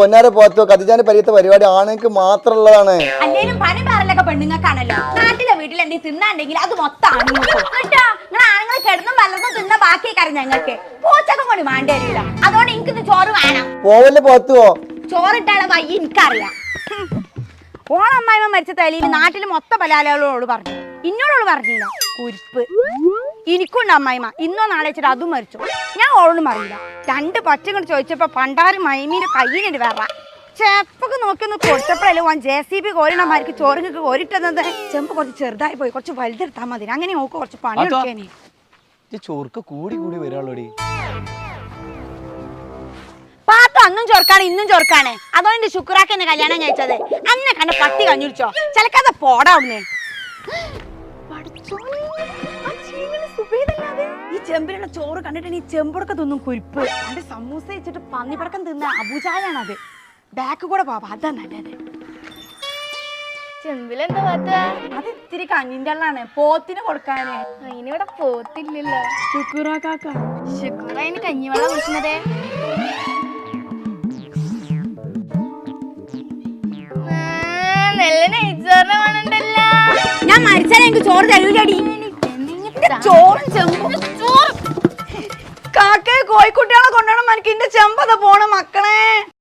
പൊന്നാര പോത്തോ കതിജാന്റെ പരിയത്തെ പരിപാടി ആണുങ്ങൾക്ക് മാത്രമുള്ളതാണ് അല്ലേലും പണി പാറലൊക്കെ പെണ്ണുങ്ങൾക്കാണല്ലോ. നാട്ടിലെ വീട്ടിൽ എന്തെങ്കിലും തിന്നാണ്ടെങ്കിൽ അത് മൊത്തം ആണുങ്ങൾക്ക് കേട്ടോ? നിങ്ങൾ ആണുങ്ങൾ കിടന്നും പലർന്നും തിന്ന ബാക്കി കാര്യം ഞങ്ങൾക്ക്. പോച്ചക്കം കൊണ്ട് വരില്ല. അതുകൊണ്ട് എനിക്കിന്ന് ചോറ് വേണം. പോവല്ലേ പോത്തുവോ ചോറിട്ടാളെ വയ്യ എനിക്കറിയാം. ഓണമ്മായിമ മരിച്ച തലയിൽ നാട്ടിൽ മൊത്തം പല ആളുകളോട് പറഞ്ഞു ഇന്നോടോട് പറഞ്ഞില്ല. കുരിപ്പ്. എനിക്കുണ്ട് അമ്മായിമ ഇന്നോ നാളെ വെച്ചിട്ട് അതും മരിച്ചു. ഞാൻ ഓളൊന്നും അറിയില്ല രണ്ട് പച്ചങ്ങൾ ചോദിച്ചപ്പോ പണ്ടാറ് മൈമീന്റെ കയ്യിലിട്ട് വേറ. ചെപ്പൊക്കെ നോക്കി ഒന്ന് കൊടുത്തപ്പോഴല്ലേ ഓൻ ജെ സി ബി കോരണമാർക്ക് ചോറിനൊക്കെ കോരിട്ടത് ചെമ്പ് കുറച്ച് ചെറുതായി പോയി. കുറച്ച് വലുതെടുത്താൽ മതി. അങ്ങനെ നോക്ക് കുറച്ച് പണി? എടുക്കാനേ. ചോർക്ക് കൂടി കൂടി വരാളോടി പാത്ത അന്നും ചോർക്കാണ് ഇന്നും ചോർക്കാണ്. അതോണ്ട് ശുക്രാക്ക് എന്നെ കല്യാണം കഴിച്ചത്. അന്നെ കണ്ട പട്ടി കഞ്ഞുടിച്ചോ. ചിലക്കാതെ പോടാ പഠിച്ചോ ചെമ്പിലുള്ള ചോറ് കണ്ടിട്ട് ഈ ചെമ്പടക്കം തിന്നും കുരിപ്പ്. എന്റെ സമൂസ വെച്ചിട്ട് പന്നിപ്പടക്കം തിന്ന അബുചായാണത് ബാക്ക് കൂടെ പോവാ. അതാ നല്ലത്. ചെമ്പിലെന്താ പാത്ത അത് ഇത്തിരി കഞ്ഞിന്റെ ഉള്ളാണ് പോത്തിന് കൊടുക്കാന്. അതിനിവിടെ പോത്തില്ലല്ലോ. ശുക്ര അതിന് കഞ്ഞിവെള്ളം കുടിക്കുന്നത് നല്ല നെയ്ച്ചോറിന് വേണണ്ടല്ലോ. ഞാൻ മരിച്ചാൽ എനിക്ക് ചോറ് തരൂലടി. ചോറും ചെമ്പും. കോഴിക്കുട്ടികളെ കൊണ്ടുപോകണം എനിക്ക് എന്റെ ചെമ്പത പോണം മക്കളെ.